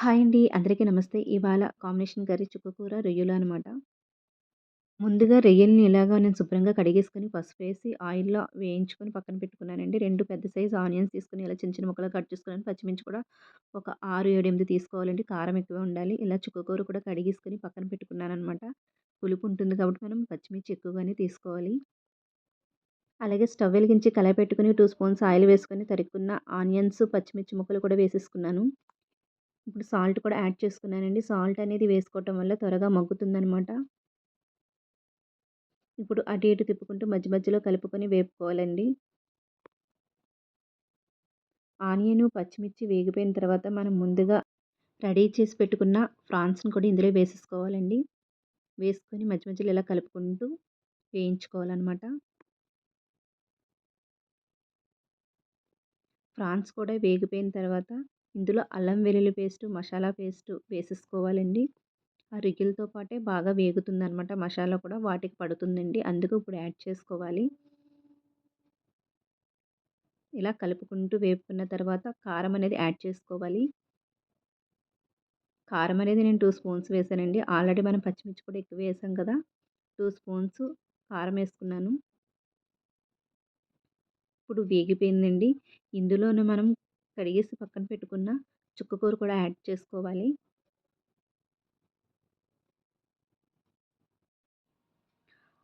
Hi అండి. అందరికీ నమస్తే. ఇవాళ కాంబినేషన్ కర్రీ చుక్కకూర, రొయ్యలు అనమాట. ముందుగా రొయ్యల్ని ఇలాగా నేను శుభ్రంగా కడిగేసుకొని, వేసి ఆయిల్‌లో వేయించుకొని పక్కన పెట్టుకున్నానండి. రెండు పెద్ద సైజ్ ఆనియన్స్ తీసుకొని ఇలా చిన్న చిన్న ముక్కలు కట్ చేసుకున్నాను. పచ్చిమిర్చి కూడా ఒక 6, 7, 8 తీసుకోవాలండి. కారం ఎక్కువ ఉండాలి. ఇలా చుక్కకూర కూడా కడిగేసుకొని పక్కన పెట్టుకున్నాననమాట. పులుపు ఉంటుంది కాబట్టి మనం పచ్చిమిర్చి ఎక్కువగానే తీసుకోవాలి. అలాగే స్టవ్ వెలిగించి కళాయి పెట్టుకొని టూ స్పూన్స్ ఆయిల్ వేసుకొని తరుక్కున్న ఆనియన్స్, పచ్చిమిర్చి ముక్కలు కూడా వేసేసుకున్నాను. ఇప్పుడు సాల్ట్ కూడా యాడ్ చేసుకున్నానండి. సాల్ట్ అనేది వేసుకోవటం వల్ల త్వరగా మగ్గుతుందనమాట. ఇప్పుడు అటు ఇటు తిప్పుకుంటూ మధ్య మధ్యలో కలుపుకొని వేపుకోవాలండి. ఆనియను, పచ్చిమిర్చి వేగిపోయిన తర్వాత మనం ముందుగా రెడీ చేసి పెట్టుకున్న ఫ్రాన్స్‌ని కూడా ఇందులో వేసేసుకోవాలండి. వేసుకొని మధ్య మధ్యలో ఇలా కలుపుకుంటూ వేయించుకోవాలన్నమాట ఫ్రాన్స్ కూడా వేగిపోయిన తర్వాత ఇందులో అల్లం వెల్లుల్లి పేస్టు, మసాలా పేస్ట్ వేసేసుకోవాలండి. ఆ రొయ్యలతో పాటే బాగా వేగుతుందనమాట. మసాలా కూడా వాటికి పడుతుందండి. అందుకు ఇప్పుడు యాడ్ చేసుకోవాలి. ఇలా కలుపుకుంటూ వేపుకున్న తర్వాత కారం అనేది యాడ్ చేసుకోవాలి. కారం అనేది నేను టూ స్పూన్స్ వేసానండి. ఆల్రెడీ మనం పచ్చిమిర్చి కూడా ఎక్కువ వేసాం కదా! టూ స్పూన్స్ కారం వేసుకున్నాను. ఇప్పుడు వేగిపోయిందండి. ఇందులోనే మనం కడిగేసి పక్కన పెట్టుకున్న చుక్కకూర కూడా యాడ్ చేసుకోవాలి.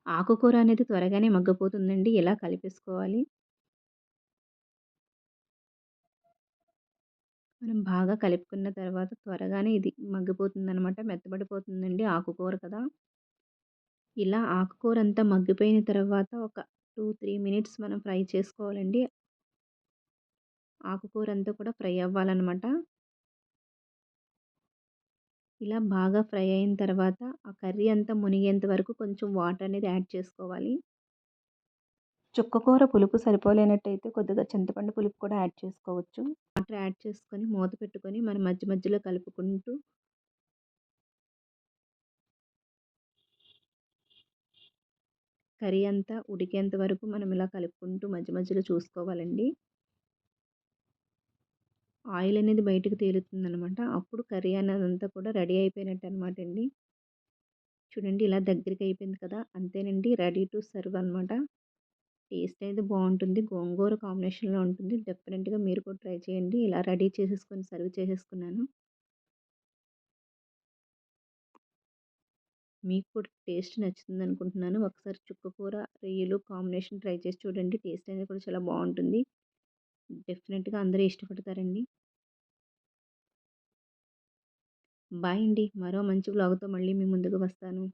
ఆకుకూర అనేది త్వరగానే మగ్గిపోతుందండి. ఇలా కలిపేసుకోవాలి. మనం బాగా కలుపుకున్న తర్వాత త్వరగానే ఇది మగ్గిపోతుందనమాట. మెత్తబడిపోతుందండి ఆకుకూర కదా! ఇలా ఆకుకూర అంతా మగ్గిపోయిన తర్వాత ఒక 2, 3 మినిట్స్ మనం ఫ్రై చేసుకోవాలండి. ఆకుకూర అంతా కూడా ఫ్రై అవ్వాలనమాట. ఇలా బాగా ఫ్రై అయిన తర్వాత ఆ కర్రీ అంతా మునిగేంత వరకు కొంచెం వాటర్ అనేది యాడ్ చేసుకోవాలి. చుక్కకూర పులుపు సరిపోలేనట్టయితే కొద్దిగా చింతపండు పులుపు కూడా యాడ్ చేసుకోవచ్చు. వాటర్ యాడ్ చేసుకొని మూత పెట్టుకొని మనం మధ్య మధ్యలో కలుపుకుంటూ కర్రీ అంతా ఉడికేంత వరకు మనం ఇలా కలుపుకుంటూ మధ్య మధ్యలో చూసుకోవాలండి. ఆయిల్ అనేది బయటకు తేలుతుందనమాట. అప్పుడు కర్రీ అంతా కూడా రెడీ అయిపోయినట్టు అనమాట అండి. చూడండి ఇలా దగ్గరికి అయిపోయింది కదా! అంతేనండి రెడీ టు సర్వ్ అనమాట. టేస్ట్ అయితే బాగుంటుంది. గోంగూర కాంబినేషన్‌లో ఉంటుంది. డెఫినెట్‌గా మీరు కూడా ట్రై చేయండి. ఇలా రెడీ చేసేసుకొని సర్వ్ చేసేసుకున్నాను. మీకు కూడా టేస్ట్ నచ్చుతుంది అనుకుంటున్నాను ఒకసారి చుక్కకూర, రొయ్యలు కాంబినేషన్ ట్రై చేసి చూడండి. టేస్ట్ అనేది కూడా చాలా బాగుంటుంది. డెఫినెట్‌గా అందరూ ఇష్టపడతారండి. బాయ్ అండి. మరో మంచి బ్లాగ్తో మళ్ళీ మీ ముందుకు వస్తాను.